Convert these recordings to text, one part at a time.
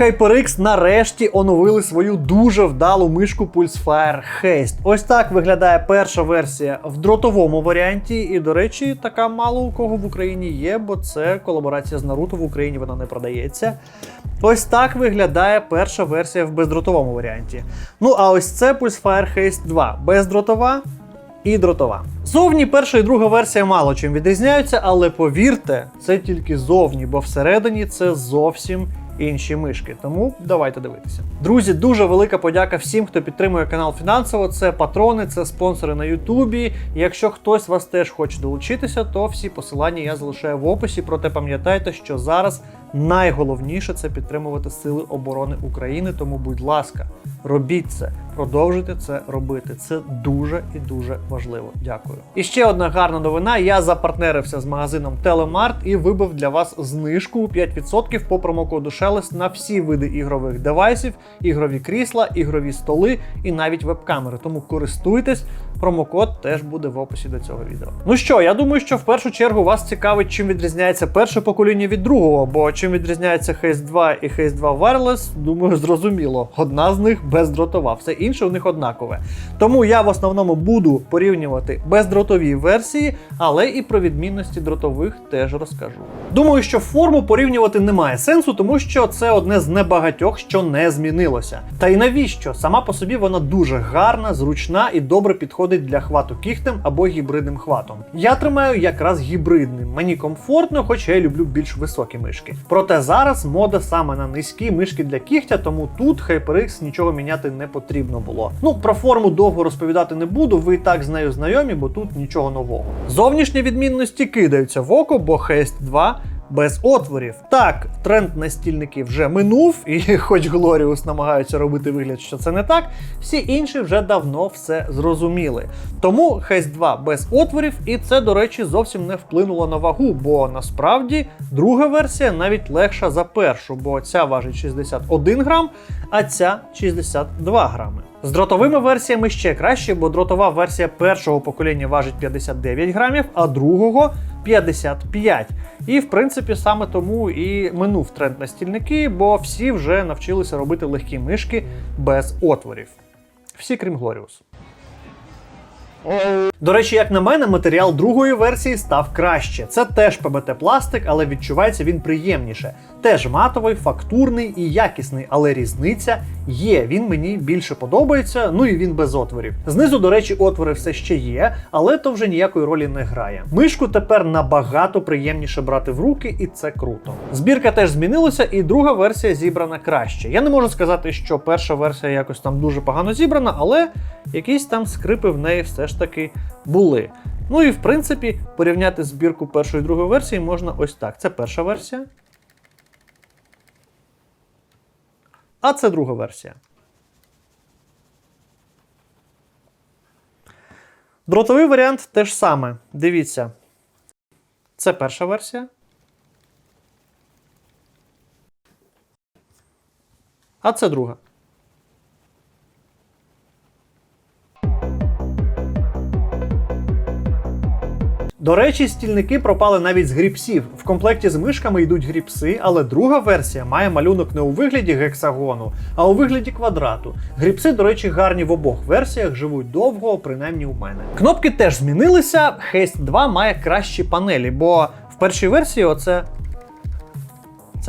HyperX нарешті оновили свою дуже вдалу мишку Pulsefire Haste. Ось так виглядає перша версія в дротовому варіанті. І, до речі, така мало у кого в Україні є, бо це колаборація з Naruto, в Україні вона не продається. Ось так виглядає перша версія в бездротовому варіанті. Ну а ось це Pulsefire Haste 2 бездротова і дротова. Зовні перша і друга версія мало чим відрізняються, але повірте, це тільки зовні, бо всередині це зовсім інші мишки. Тому давайте дивитися. Друзі, дуже велика подяка всім, хто підтримує канал фінансово. Це патрони, це спонсори на Ютубі. Якщо хтось вас теж хоче долучитися, то всі посилання я залишаю в описі. Проте пам'ятайте, що зараз найголовніше це підтримувати Сили оборони України. Тому, будь ласка, робіть це, продовжуйте це робити. Це дуже і дуже важливо. Дякую. І ще одна гарна новина. Я запартнерився з магазином Телемарт і вибив для вас знижку 5% по промокоду Шелест на всі види ігрових девайсів, ігрові крісла, ігрові столи і навіть веб-камери. Тому користуйтесь. Промокод теж буде в описі до цього відео. Ну що, я думаю, що в першу чергу вас цікавить, чим відрізняється перше покоління від другого, бо чим відрізняється Haze 2 і Haze 2 Wireless, думаю, зрозуміло. Одна з них бездротова, все інше у них однакове. Тому я в основному буду порівнювати бездротові версії, але і про відмінності дротових теж розкажу. Думаю, що форму порівнювати немає сенсу, тому що це одне з небагатьох, що не змінилося. Та й навіщо? Сама по собі вона дуже гарна, зручна і добре підходить для хвату кігтем або гібридним хватом. Я тримаю якраз гібридним. Мені комфортно, хоча я люблю більш високі мишки. Проте зараз мода саме на низькі мишки для кігтя, тому тут HyperX нічого міняти не потрібно було. Ну про форму довго розповідати не буду, ви і так з нею знайомі, бо тут нічого нового. Зовнішні відмінності кидаються в око, бо Haste 2 без отворів. Так, тренд на стільники вже минув, і хоч Glorious намагаються робити вигляд, що це не так, всі інші вже давно все зрозуміли. Тому Haze 2 без отворів, і це, до речі, зовсім не вплинуло на вагу, бо насправді друга версія навіть легша за першу, бо ця важить 61 грам, а ця 62 грами. З дротовими версіями ще краще, бо дротова версія першого покоління важить 59 грамів, а другого 55. І в принципі саме тому і минув тренд на стільники, бо всі вже навчилися робити легкі мишки без отворів. Всі крім Glorious. До речі, як на мене, матеріал другої версії став краще. Це теж ПБТ пластик, але відчувається він приємніше. Теж матовий, фактурний і якісний, але різниця є. Він мені більше подобається, ну і він без отворів. Знизу, до речі, отвори все ще є, але то вже ніякої ролі не грає. Мишку тепер набагато приємніше брати в руки, і це круто. Збірка теж змінилася, і друга версія зібрана краще. Я не можу сказати, що перша версія якось там дуже погано зібрана, але якісь там скрипи в неї все ж таки були. Ну і в принципі, порівняти збірку першої і другої версії можна ось так. Це перша версія. А це друга версія. Дротовий варіант теж саме. Дивіться. Це перша версія. А це друга. До речі, стільники пропали навіть з гріпсів. В комплекті з мишками йдуть гріпси, але друга версія має малюнок не у вигляді гексагону, а у вигляді квадрату. Гріпси, до речі, гарні в обох версіях, живуть довго, принаймні у мене. Кнопки теж змінилися. Хейст 2 має кращі панелі, бо в першій версії оце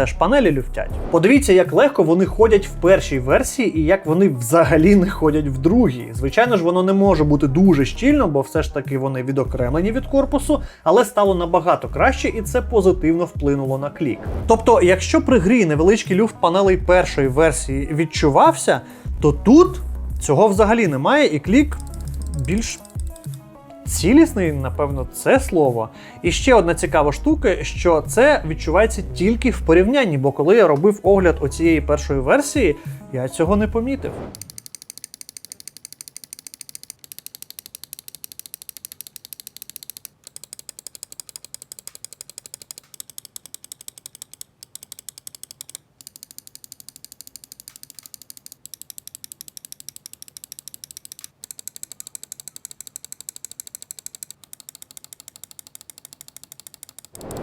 це ж панелі люфтять. Подивіться, як легко вони ходять в першій версії і як вони взагалі не ходять в другій. Звичайно ж, воно не може бути дуже щільно, бо все ж таки вони відокремлені від корпусу, але стало набагато краще, і це позитивно вплинуло на клік. Тобто, якщо при грі невеличкий люфт панелей першої версії відчувався, то тут цього взагалі немає, і клік більш Цілісний, напевно, це слово. І ще одна цікава штука, що це відчувається тільки в порівнянні, бо коли я робив огляд оцієї першої версії, я цього не помітив.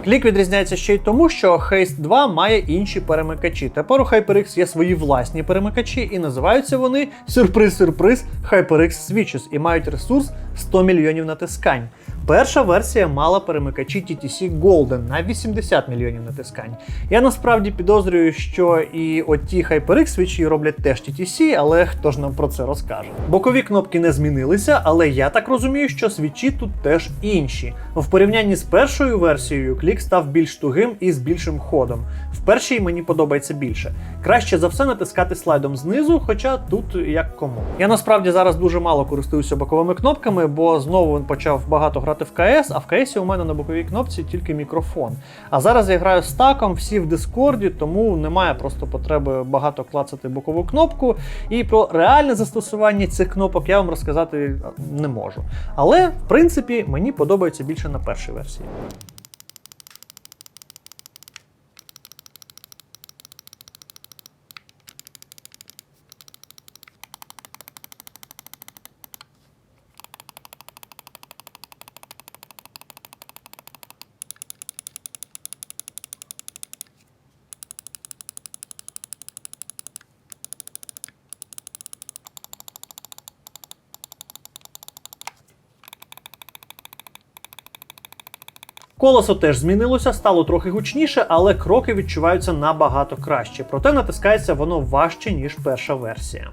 Клік відрізняється ще й тому, що Haste 2 має інші перемикачі. Тепер у HyperX є свої власні перемикачі, і називаються вони сюрприз-сюрприз HyperX Switches і мають ресурс 100 мільйонів натискань. Перша версія мала перемикачі TTC Golden на 80 мільйонів натискань. Я насправді підозрюю, що і оті HyperX свічі роблять теж TTC, але хто ж нам про це розкаже? Бокові кнопки не змінилися, але я так розумію, що свічі тут теж інші. В порівнянні з першою версією клік став більш тугим і з більшим ходом. В першій мені подобається більше. Краще за все натискати слайдом знизу, хоча тут як кому. Я насправді зараз дуже мало користуюся боковими кнопками, бо знову він почав багато грати в КС, а в КС у мене на боковій кнопці тільки мікрофон. А зараз я граю з таком, всі в Дискорді, тому немає просто потреби багато клацати бокову кнопку. І про реальне застосування цих кнопок я вам розказати не можу. Але, в принципі, мені подобається більше на першій версії. Колесо теж змінилося, стало трохи гучніше, але кроки відчуваються набагато краще. Проте натискається воно важче, ніж перша версія.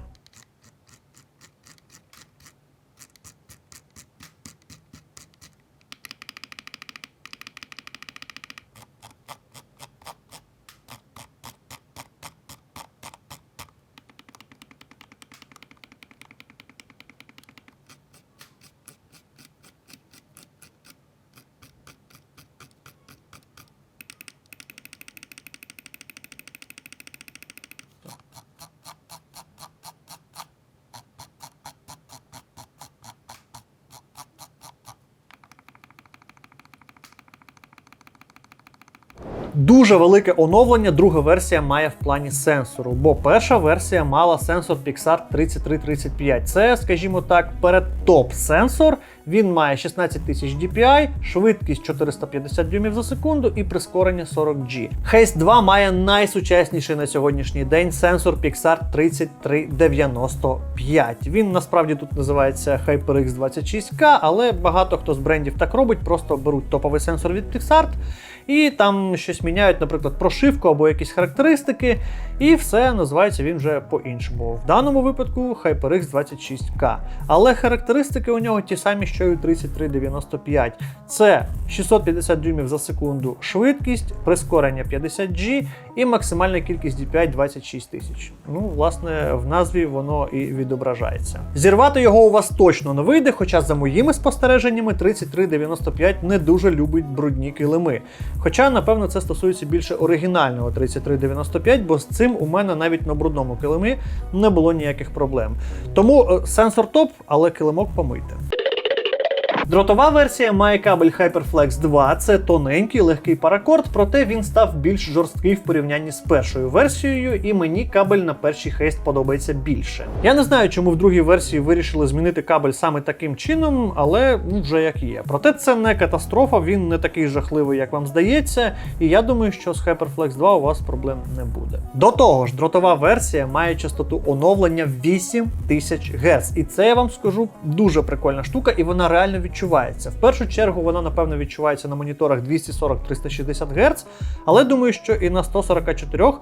Дуже велике оновлення друга версія має в плані сенсору, бо перша версія мала сенсор Pixar 3335. Це, скажімо так, передтоп сенсор. Він має 16 тисяч DPI, швидкість 450 дюймів за секунду і прискорення 40G. Haze 2 має найсучасніший на сьогоднішній день сенсор Pixar 3395. Він насправді тут називається HyperX 26K, але багато хто з брендів так робить, просто беруть топовий сенсор від Pixar і там щось міняють, наприклад, прошивку або якісь характеристики, і все називається він вже по-іншому. В даному випадку HyperX 26K. Але характеристики у нього ті самі, що 3395. Це 650 дюймів за секунду швидкість, прискорення 50G і максимальна кількість DPI 26 тисяч. Ну, власне, в назві воно і відображається. Зірвати його у вас точно не вийде, хоча за моїми спостереженнями 3395 не дуже любить брудні килими. Хоча, напевно, це стосується більше оригінального 3395, бо з цим у мене навіть на брудному килимі не було ніяких проблем. Тому е, сенсор топ, але килимок помийте. Дротова версія має кабель HyperFlex 2, це тоненький легкий паракорд, проте він став більш жорсткий в порівнянні з першою версією, і мені кабель на першій Haste подобається більше. Я не знаю, чому в другій версії вирішили змінити кабель саме таким чином, але ну, вже як є. Проте це не катастрофа, він не такий жахливий, як вам здається, і я думаю, що з HyperFlex 2 у вас проблем не буде. До того ж, дротова версія має частоту оновлення 8000 Гц, і це я вам скажу дуже прикольна штука, і вона реально відчувається відчувається. В першу чергу вона, напевно, відчувається на моніторах 240-360 Гц, але думаю, що і на 144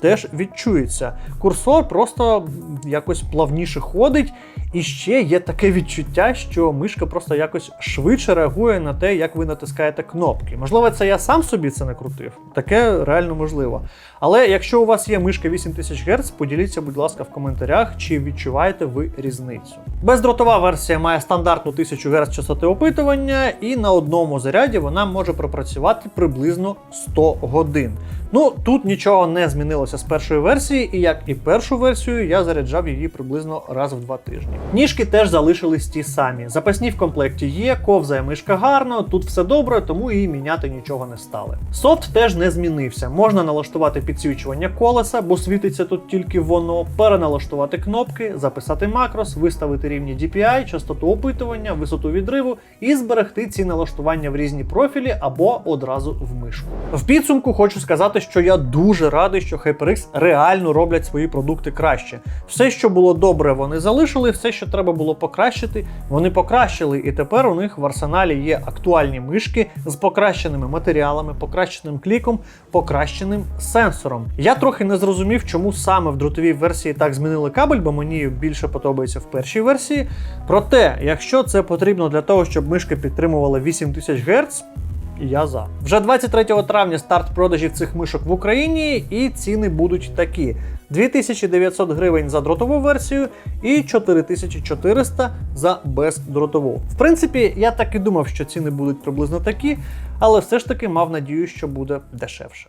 теж відчується. Курсор просто якось плавніше ходить, і ще є таке відчуття, що мишка просто якось швидше реагує на те, як ви натискаєте кнопки. Можливо, це я сам собі це не крутив. Таке реально можливо. Але якщо у вас є мишка 8000 Гц, поділіться, будь ласка, в коментарях, чи відчуваєте ви різницю. Бездротова версія має стандартну 1000 Гц частоти опитування, і на одному заряді вона може пропрацювати приблизно 100 годин. Ну тут нічого не змінилося з першої версії, і як і першу версію, я заряджав її приблизно раз в два тижні. Ніжки теж залишились ті самі. Запасні в комплекті є, ковзає мишка гарно, тут все добре, тому і міняти нічого не стали. Софт теж не змінився. Можна налаштувати підсвічування колеса, бо світиться тут тільки воно, переналаштувати кнопки, записати макрос, виставити рівні DPI, частоту опитування, висоту відриву і зберегти ці налаштування в різні профілі або одразу в мишку. В підсумку хочу сказати, що я дуже радий, що HyperX реально роблять свої продукти краще. Все, що було добре, вони залишили, все, що треба було покращити, вони покращили. І тепер у них в арсеналі є актуальні мишки з покращеними матеріалами, покращеним кліком, покращеним сенсором. Я трохи не зрозумів, чому саме в дротовій версії так змінили кабель, бо мені більше подобається в першій версії. Проте, якщо це потрібно для того, щоб мишка підтримувала 8000 Гц, я за. Вже 23 травня старт продажів цих мишок в Україні, і ціни будуть такі: 2900 гривень за дротову версію і 4400 за бездротову. В принципі, я так і думав, що ціни будуть приблизно такі, але все ж таки мав надію, що буде дешевше.